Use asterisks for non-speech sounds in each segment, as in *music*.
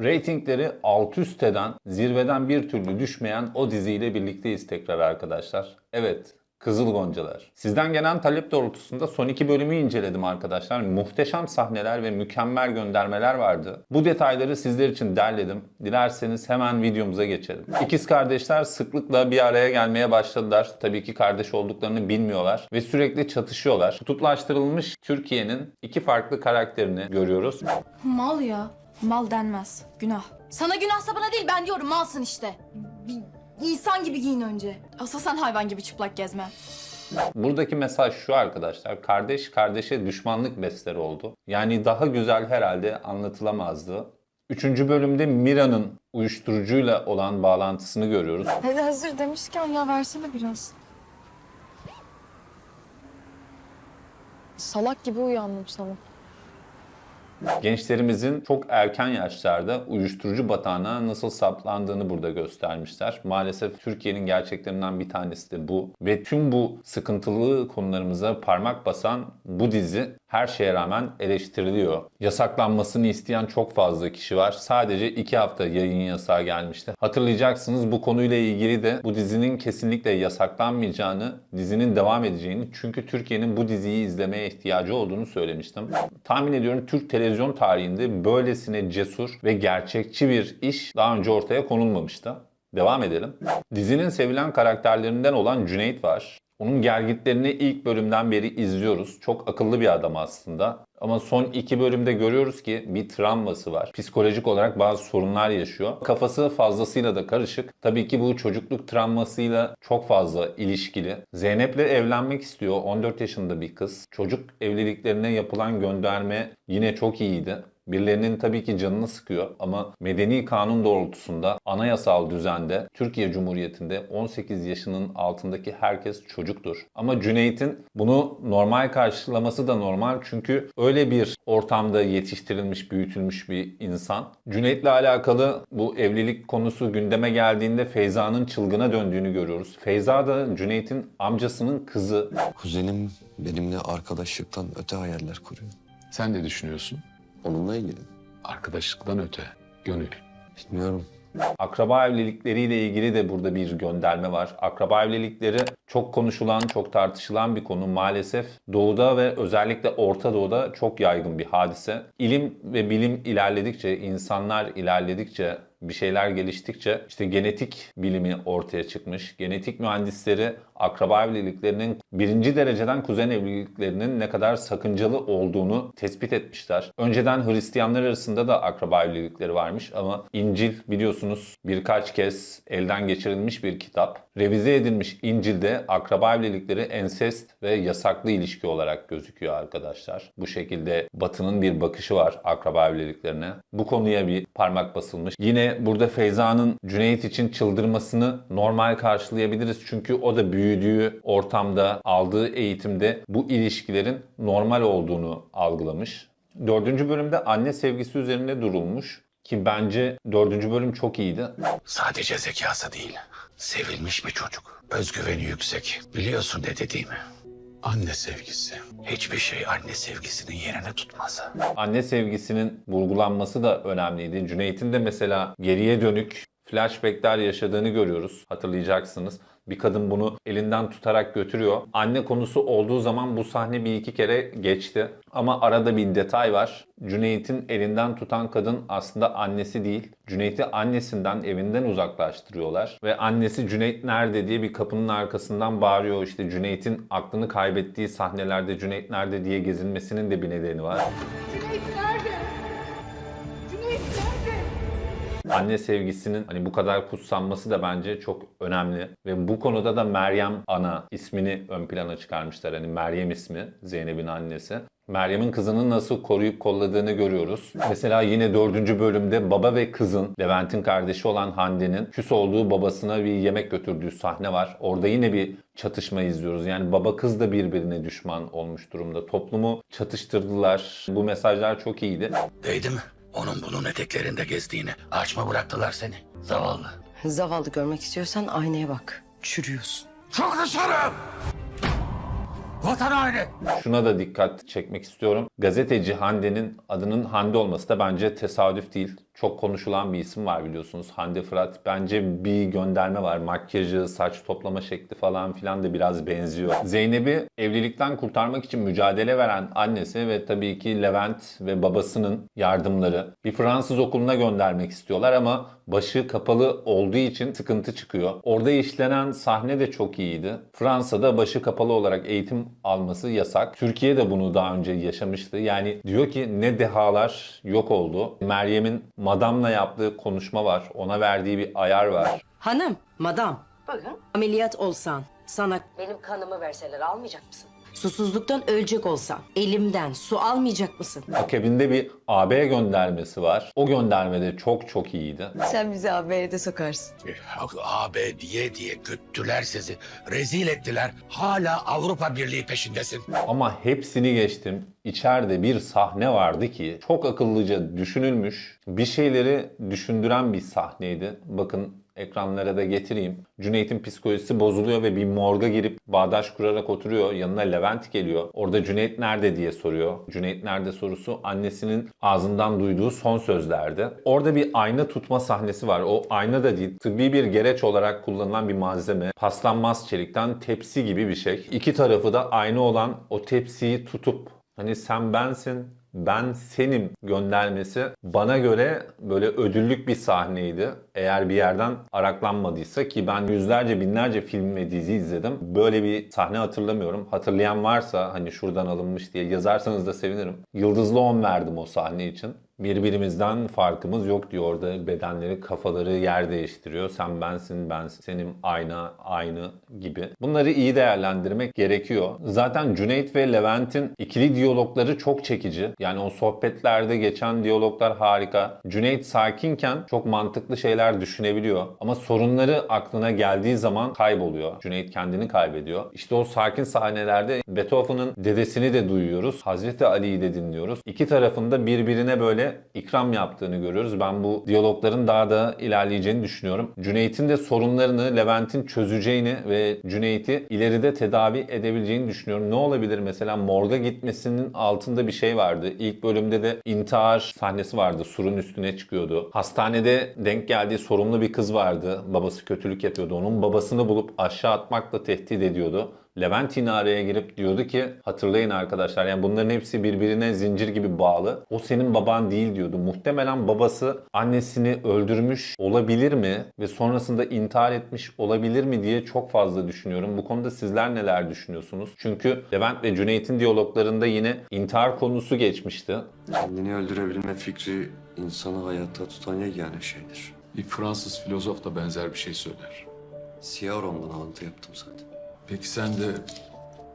Ratingleri alt üst eden, zirveden bir türlü düşmeyen o diziyle birlikteyiz tekrar arkadaşlar. Evet, Kızıl Goncalar. Sizden gelen talep doğrultusunda son iki bölümü inceledim arkadaşlar. Muhteşem sahneler ve mükemmel göndermeler vardı. Bu detayları sizler için derledim. Dilerseniz hemen videomuza geçelim. İkiz kardeşler sıklıkla bir araya gelmeye başladılar. Tabii ki kardeş olduklarını bilmiyorlar ve sürekli çatışıyorlar. Kutuplaştırılmış Türkiye'nin iki farklı karakterini görüyoruz. Mal ya. Mal denmez. Günah. Sana günahsa bana değil ben diyorum malsın işte. Bir insan gibi giyin önce. Asıl sen hayvan gibi çıplak gezme. Buradaki mesaj şu arkadaşlar. Kardeş kardeşe düşmanlık besleri oldu. Yani daha güzel herhalde anlatılamazdı. Üçüncü bölümde Mira'nın uyuşturucuyla olan bağlantısını görüyoruz. Hadi hazır demişken ya versene biraz. Salak gibi uyandım sana. Gençlerimizin çok erken yaşlarda uyuşturucu batağına nasıl saplandığını burada göstermişler. Maalesef Türkiye'nin gerçeklerinden bir tanesi de bu. Ve tüm bu sıkıntılı konularımıza parmak basan bu dizi her şeye rağmen eleştiriliyor. Yasaklanmasını isteyen çok fazla kişi var. Sadece iki hafta yayın yasağı gelmişti. Hatırlayacaksınız bu konuyla ilgili de bu dizinin kesinlikle yasaklanmayacağını, dizinin devam edeceğini çünkü Türkiye'nin bu diziyi izlemeye ihtiyacı olduğunu söylemiştim. Tahmin ediyorum Türk televizyon tarihinde böylesine cesur ve gerçekçi bir iş daha önce ortaya konulmamıştı. Devam edelim. Dizinin sevilen karakterlerinden olan Cüneyt var. Onun gergitlerini ilk bölümden beri izliyoruz. Çok akıllı bir adam aslında. Ama son iki bölümde görüyoruz ki bir travması var. Psikolojik olarak bazı sorunlar yaşıyor. Kafası fazlasıyla da karışık. Tabii ki bu çocukluk travmasıyla çok fazla ilişkili. Zeynep'le evlenmek istiyor. 14 yaşında bir kız. Çocuk evliliklerine yapılan gönderme yine çok iyiydi. Birilerinin tabii ki canını sıkıyor ama medeni kanun doğrultusunda anayasal düzende Türkiye Cumhuriyeti'nde 18 yaşının altındaki herkes çocuktur. Ama Cüneyt'in bunu normal karşılaması da normal çünkü öyle bir ortamda yetiştirilmiş, büyütülmüş bir insan. Cüneyt'le alakalı bu evlilik konusu gündeme geldiğinde Feyza'nın çılgına döndüğünü görüyoruz. Feyza da Cüneyt'in amcasının kızı. Kuzenim benimle arkadaşlıktan öte hayaller kuruyor. Sen ne düşünüyorsun? Onunla ilgili. Arkadaşlıktan öte, gönül. Bilmiyorum. Akraba evlilikleriyle ilgili de burada bir gönderme var. Akraba evlilikleri çok konuşulan, çok tartışılan bir konu. Maalesef Doğu'da ve özellikle Orta Doğu'da çok yaygın bir hadise. İlim ve bilim ilerledikçe, insanlar ilerledikçe, bir şeyler geliştikçe işte genetik bilimi ortaya çıkmış. Genetik mühendisleri akraba evliliklerinin birinci dereceden kuzen evliliklerinin ne kadar sakıncalı olduğunu tespit etmişler. Önceden Hristiyanlar arasında da akraba evlilikleri varmış ama İncil biliyorsunuz birkaç kez elden geçirilmiş bir kitap. Revize edilmiş İncil'de akraba evlilikleri ensest ve yasaklı ilişki olarak gözüküyor arkadaşlar. Bu şekilde Batı'nın bir bakışı var akraba evliliklerine. Bu konuya bir parmak basılmış. Yine burada Feyza'nın Cüneyt için çıldırmasını normal karşılayabiliriz. Çünkü o da büyüdüğü ortamda, aldığı eğitimde bu ilişkilerin normal olduğunu algılamış. Dördüncü bölümde anne sevgisi üzerine durulmuş. Ki bence dördüncü bölüm çok iyiydi. Sadece zekası değil, sevilmiş bir çocuk. Özgüveni yüksek. Biliyorsun ne dediğimi. Anne sevgisi. Hiçbir şey anne sevgisinin yerini tutmaz. Anne sevgisinin vurgulanması da önemliydi. Cüneyt'in de mesela geriye dönük flashbackler yaşadığını görüyoruz. Hatırlayacaksınız. Bir kadın bunu elinden tutarak götürüyor. Anne konusu olduğu zaman bu sahne bir iki kere geçti. Ama arada bir detay var. Cüneyt'in elinden tutan kadın aslında annesi değil. Cüneyt'i annesinden, evinden uzaklaştırıyorlar. Ve annesi Cüneyt nerede diye bir kapının arkasından bağırıyor. İşte Cüneyt'in aklını kaybettiği sahnelerde Cüneyt nerede diye gezinmesinin de bir nedeni var. Anne sevgisinin hani bu kadar kutsanması da bence çok önemli. Ve bu konuda da Meryem Ana ismini ön plana çıkarmışlar. Hani Meryem ismi Zeynep'in annesi. Meryem'in kızını nasıl koruyup kolladığını görüyoruz. Mesela yine dördüncü bölümde baba ve kızın Levent'in kardeşi olan Hande'nin küs olduğu babasına bir yemek götürdüğü sahne var. Orada yine bir çatışma izliyoruz. Yani baba kız da birbirine düşman olmuş durumda. Toplumu çatıştırdılar. Bu mesajlar çok iyiydi. Değdi mi? Onun bunun eteklerinde gezdiğini. Aç mı bıraktılar seni? Zavallı. Zavallı görmek istiyorsan aynaya bak. Çürüyorsun. Çok dışarı! Vatan haini! Şuna da dikkat çekmek istiyorum. Gazeteci Hande'nin adının Hande olması da bence tesadüf değil. Çok konuşulan bir isim var biliyorsunuz. Hande Fırat. Bence bir gönderme var. Makyajı, saç toplama şekli falan filan da biraz benziyor. Zeynep'i evlilikten kurtarmak için mücadele veren annesi ve tabii ki Levent ve babasının yardımları bir Fransız okuluna göndermek istiyorlar ama başı kapalı olduğu için sıkıntı çıkıyor. Orada işlenen sahne de çok iyiydi. Fransa'da başı kapalı olarak eğitim alması yasak. Türkiye de bunu daha önce yaşamıştı. Yani diyor ki ne dehalar yok oldu. Meryem'in madamla yaptığı konuşma var. Ona verdiği bir ayar var. Hanım, madam. Ameliyat olsan, sana benim kanımı verseler almayacak mısın? Susuzluktan ölecek olsan, elimden su almayacak mısın? Akabinde bir AB göndermesi var. O göndermede çok çok iyiydi. Sen bizi AB'ye de sokarsın. AB diye diye güttüler sizi. Rezil ettiler. Hala Avrupa Birliği peşindesin. Ama hepsini geçtim. İçeride bir sahne vardı ki çok akıllıca düşünülmüş, bir şeyleri düşündüren bir sahneydi. Bakın ekranlara da getireyim. Cüneyt'in psikolojisi bozuluyor ve bir morga girip bağdaş kurarak oturuyor. Yanına Levent geliyor. Orada Cüneyt nerede diye soruyor. Cüneyt nerede sorusu annesinin ağzından duyduğu son sözlerdi. Orada bir ayna tutma sahnesi var. O ayna da değil, tıbbi bir gereç olarak kullanılan bir malzeme. Paslanmaz çelikten tepsi gibi bir şey. İki tarafı da ayna olan o tepsiyi tutup hani sen bensin, ben senim göndermesi bana göre böyle ödüllük bir sahneydi. Eğer bir yerden araklanmadıysa ki ben yüzlerce binlerce film ve dizi izledim. Böyle bir sahne hatırlamıyorum. Hatırlayan varsa hani şuradan alınmış diye yazarsanız da sevinirim. Yıldızlı 10 verdim o sahne için. Birbirimizden farkımız yok diyor orada. Bedenleri, kafaları yer değiştiriyor. Sen bensin, ben senin ayna, aynı gibi. Bunları iyi değerlendirmek gerekiyor. Zaten Cüneyt ve Levent'in ikili diyalogları çok çekici. Yani o sohbetlerde geçen diyaloglar harika. Cüneyt sakinken çok mantıklı şeyler düşünebiliyor. Ama sorunları aklına geldiği zaman kayboluyor. Cüneyt kendini kaybediyor. İşte o sakin sahnelerde Beethoven'ın dedesini de duyuyoruz. Hazreti Ali'yi de dinliyoruz. İki tarafında birbirine böyle ikram yaptığını görüyoruz. Ben bu diyalogların daha da ilerleyeceğini düşünüyorum. Cüneyt'in de sorunlarını Levent'in çözeceğini ve Cüneyt'i ileride tedavi edebileceğini düşünüyorum. Ne olabilir mesela morga gitmesinin altında bir şey vardı. İlk bölümde de intihar sahnesi vardı. Surun üstüne çıkıyordu. Hastanede denk geldiği sorumlu bir kız vardı. Babası kötülük yapıyordu. Onun babasını bulup aşağı atmakla tehdit ediyordu. Levent yine araya girip diyordu ki hatırlayın arkadaşlar yani bunların hepsi birbirine zincir gibi bağlı. O senin baban değil diyordu. Muhtemelen babası annesini öldürmüş olabilir mi ve sonrasında intihar etmiş olabilir mi diye çok fazla düşünüyorum. Bu konuda sizler neler düşünüyorsunuz? Çünkü Levent ve Cüneyt'in diyaloglarında yine intihar konusu geçmişti. Kendini öldürebilme fikri insanı hayatta tutan yegane şeydir. Bir Fransız filozof da benzer bir şey söyler. Siyaron'dan alıntı yaptım zaten. Peki sen de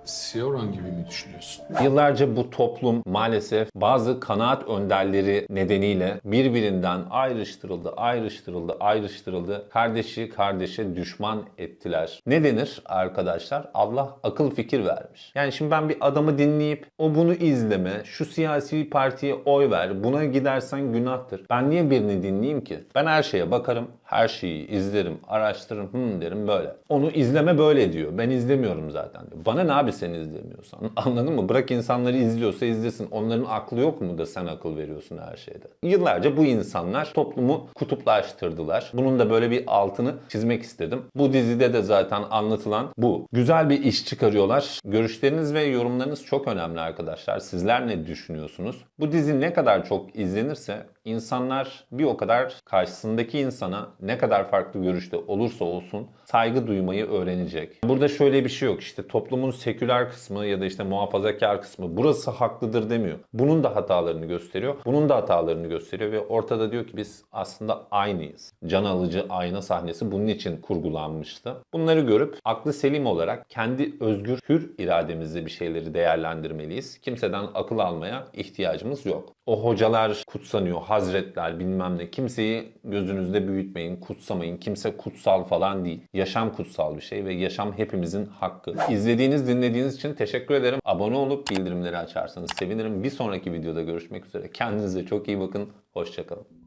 Sioran gibi mi düşünüyorsun? Yıllarca bu toplum maalesef bazı kanaat önderleri nedeniyle birbirinden ayrıştırıldı, ayrıştırıldı, ayrıştırıldı. Kardeşi kardeşe düşman ettiler. Ne denir arkadaşlar? Allah akıl fikir vermiş. Yani şimdi ben bir adamı dinleyip o bunu izleme, şu siyasi partiye oy ver, buna gidersen günahtır. Ben niye birini dinleyeyim ki? Ben her şeye bakarım, her şeyi izlerim, araştırırım, hmm derim böyle. Onu izleme böyle diyor. Ben izlemiyorum zaten diyor. Bana ne abi sen izlemiyorsan? *laughs* Anladın mı? Bırak insanları izliyorsa izlesin. Onların aklı yok mu da sen akıl veriyorsun her şeyde? Yıllarca bu insanlar toplumu kutuplaştırdılar. Bunun da böyle bir altını çizmek istedim. Bu dizide de zaten anlatılan bu. Güzel bir iş çıkarıyorlar. Görüşleriniz ve yorumlarınız çok önemli arkadaşlar. Sizler ne düşünüyorsunuz? Bu dizi ne kadar çok izlenirse insanlar bir o kadar karşısındaki insana ne kadar farklı görüşte olursa olsun saygı duymayı öğrenecek. Burada şöyle bir şey yok işte toplumun seküler kısmı ya da işte muhafazakar kısmı burası haklıdır demiyor. Bunun da hatalarını gösteriyor. Bunun da hatalarını gösteriyor ve ortada diyor ki biz aslında aynıyız. Can alıcı ayna sahnesi bunun için kurgulanmıştı. Bunları görüp aklı selim olarak kendi özgür hür irademizle bir şeyleri değerlendirmeliyiz. Kimseden akıl almaya ihtiyacımız yok. O hocalar kutsanıyor, hazretler bilmem ne. Kimseyi gözünüzde büyütmeyin, kutsamayın. Kimse kutsal falan değil. Yaşam kutsal bir şey ve yaşam hepimizin hakkı. İzlediğiniz, dinlediğiniz için teşekkür ederim. Abone olup bildirimleri açarsanız sevinirim. Bir sonraki videoda görüşmek üzere. Kendinize çok iyi bakın. Hoşçakalın.